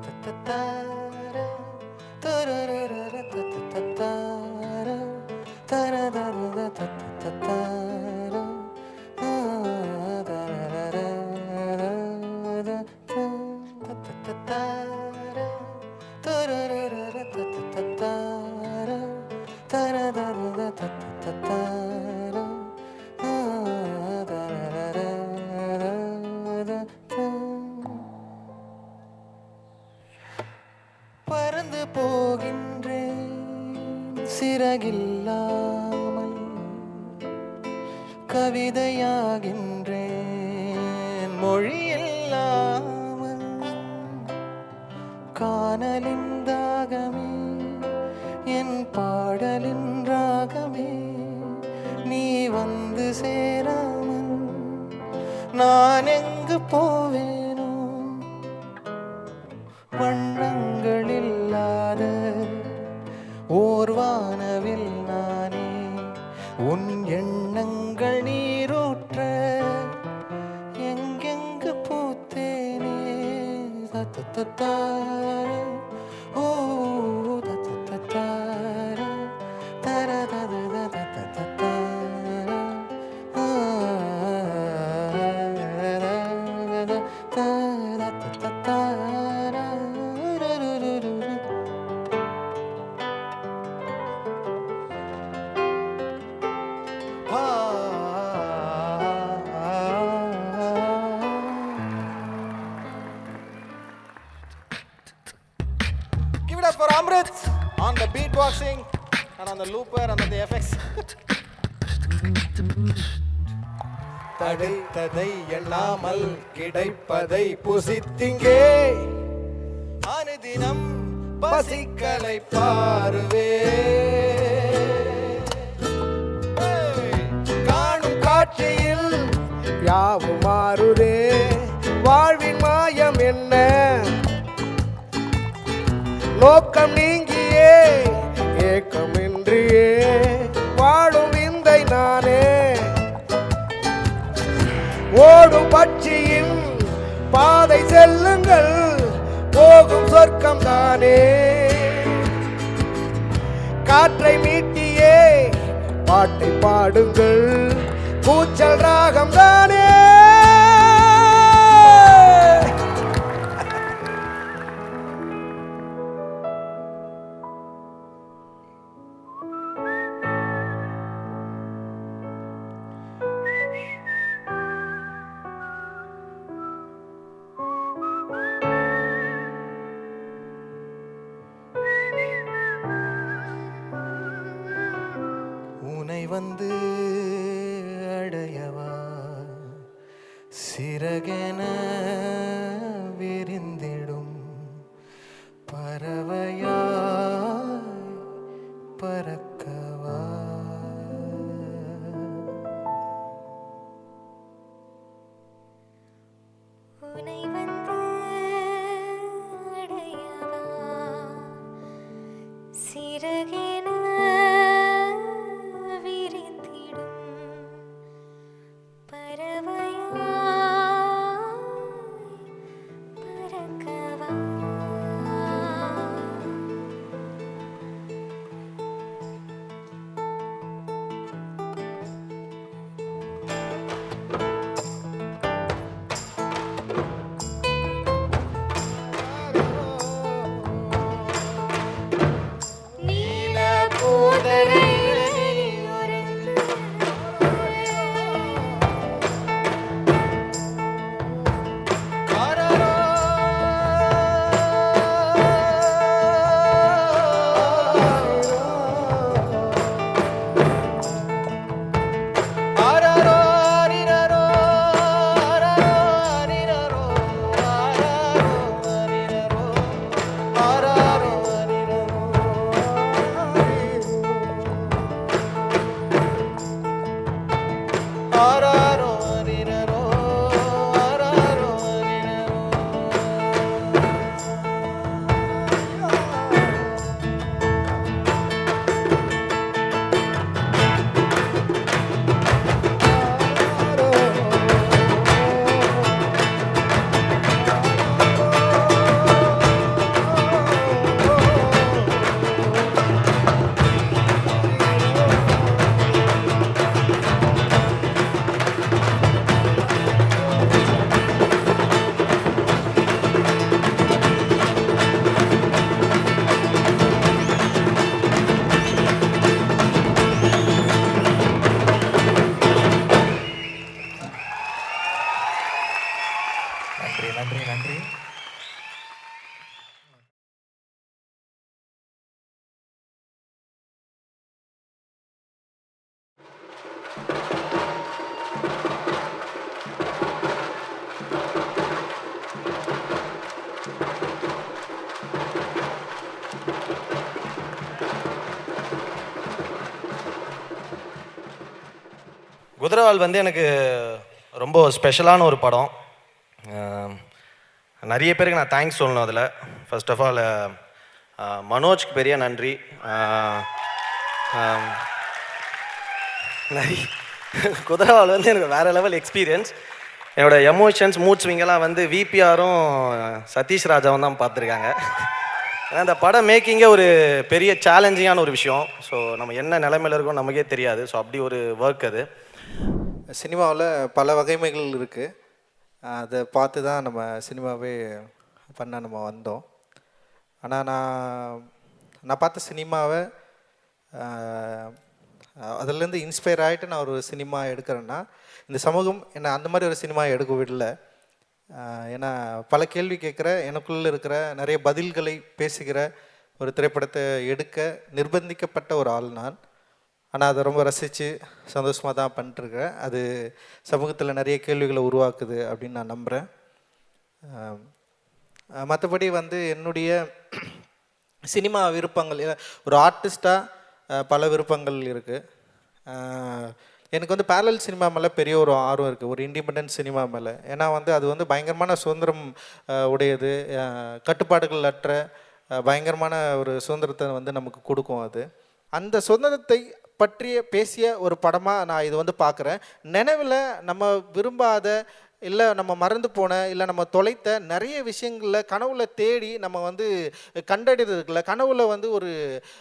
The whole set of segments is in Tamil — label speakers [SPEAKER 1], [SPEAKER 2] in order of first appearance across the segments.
[SPEAKER 1] da da da da சிறகில்லாமல் கவிதையாகின்றேன். மொழியில்லாமல் காணலின் தாகமே என் பாடலின் ராகமே நீ வந்து சேராமல் நான் எங்கு போவேன்?
[SPEAKER 2] Oh. It up for Amrit on the beatboxing and on the looper and on the FX. தடைத்ததை எண்ணாமல் கிடைப்பதை புசித்திங்கே. அனுதினம் பசிக்கலை பாருவே. காணும் காட்சியில்
[SPEAKER 3] யாவும் மாறுதே. வாழ்வின் மாயம் என்ன? நோக்கம் நீங்கியே ஏக்கமின்றியே வாழும் விந்தை நானே. ஓடும் பட்சியின் பாதை செல்லுங்கள் போகும் சொர்க்கம் தானே. காற்றை மீட்டியே பாட்டை பாடுங்கள் கூச்சல் ராகம் தானே.
[SPEAKER 1] வந்து அடையவா? சிறகென விரிந்திடும்
[SPEAKER 4] பறவையா?
[SPEAKER 2] குதிரவால் வந்து எனக்கு ரொம்ப ஸ்பெஷலான ஒரு படம். நிறைய பேருக்கு நான் தேங்க்ஸ் சொல்லணும் அதில். ஃபர்ஸ்ட் ஆஃப் ஆல் மனோஜ்க்கு பெரிய நன்றி. நிறைய குதிரவால் வந்து எனக்கு வேறு லெவல் எக்ஸ்பீரியன்ஸ் என்னோட எமோஷன்ஸ் மூட் ஸ்விங்கெல்லாம் வந்து விபிஆரும் சதீஷ் ராஜாவும் தான் பார்த்துருக்காங்க. ஏன்னா அந்த படம் மேக்கிங்கே ஒரு பெரிய சேலஞ்சிங்கான ஒரு விஷயம். ஸோ நம்ம என்ன நிலைமையில் இருக்கோம் நமக்கே தெரியாது. ஸோ அப்படி ஒரு ஒர்க் அது.
[SPEAKER 5] சினிமாவில் பல வகைமைகள் இருக்குது அதை பார்த்து தான் நம்ம சினிமாவே பண்ண நம்ம வந்தோம். ஆனால் நான் நான் பார்த்த சினிமாவை அதுலேருந்து இன்ஸ்பயர் ஆகிட்டு நான் ஒரு சினிமா எடுக்கிறேன்னா இந்த சமூகம் என்னை அந்த மாதிரி ஒரு சினிமா எடுக்க விடல. ஏன்னா பல கேள்வி கேட்குற எனக்குள்ளே இருக்கிற நிறைய பதில்களை பேசுகிற ஒரு திரைப்படத்தை எடுக்க நிர்பந்திக்கப்பட்ட ஒரு ஆள் நான். ஆனால் அதை ரொம்ப ரசித்து சந்தோஷமாக தான் பண்ணிட்டுருக்கேன் அது சமூகத்தில் நிறைய கேள்விகளை உருவாக்குது அப்படின்னு நான் நம்புகிறேன் மற்றபடி வந்து என்னுடைய சினிமா விருப்பங்கள் ஒரு ஆர்டிஸ்டாக பல விருப்பங்கள் இருக்குது எனக்கு வந்து பேரல் சினிமா மேலே பெரிய ஒரு ஆர்வம் இருக்குது ஒரு இண்டிபெண்டன்ட் சினிமா மேலே. ஏன்னா வந்து அது வந்து பயங்கரமான சுதந்திரம் உடையது. கட்டுப்பாடுகள் அற்ற பயங்கரமான ஒரு சுதந்திரத்தை வந்து நமக்கு கொடுக்கும் அது. அந்த சுதந்திரத்தை பற்றிய பேசிய ஒரு படமாக நான் இது வந்து பார்க்குறேன் நினைவில் நம்ம விரும்பாத இல்லை நம்ம மறந்து போன இல்லை நம்ம தொலைத்த நிறைய விஷயங்களில் கனவுல தேடி நம்ம வந்து கண்டடைறது இருக்குல்ல. கனவுல வந்து ஒரு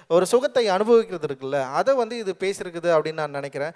[SPEAKER 5] ஒரு சுகத்தை அனுபவிக்கிறது இருக்குல்ல. அதை வந்து இது பேசியிருக்குது அப்படின்னு நான் நினைக்கிறேன்.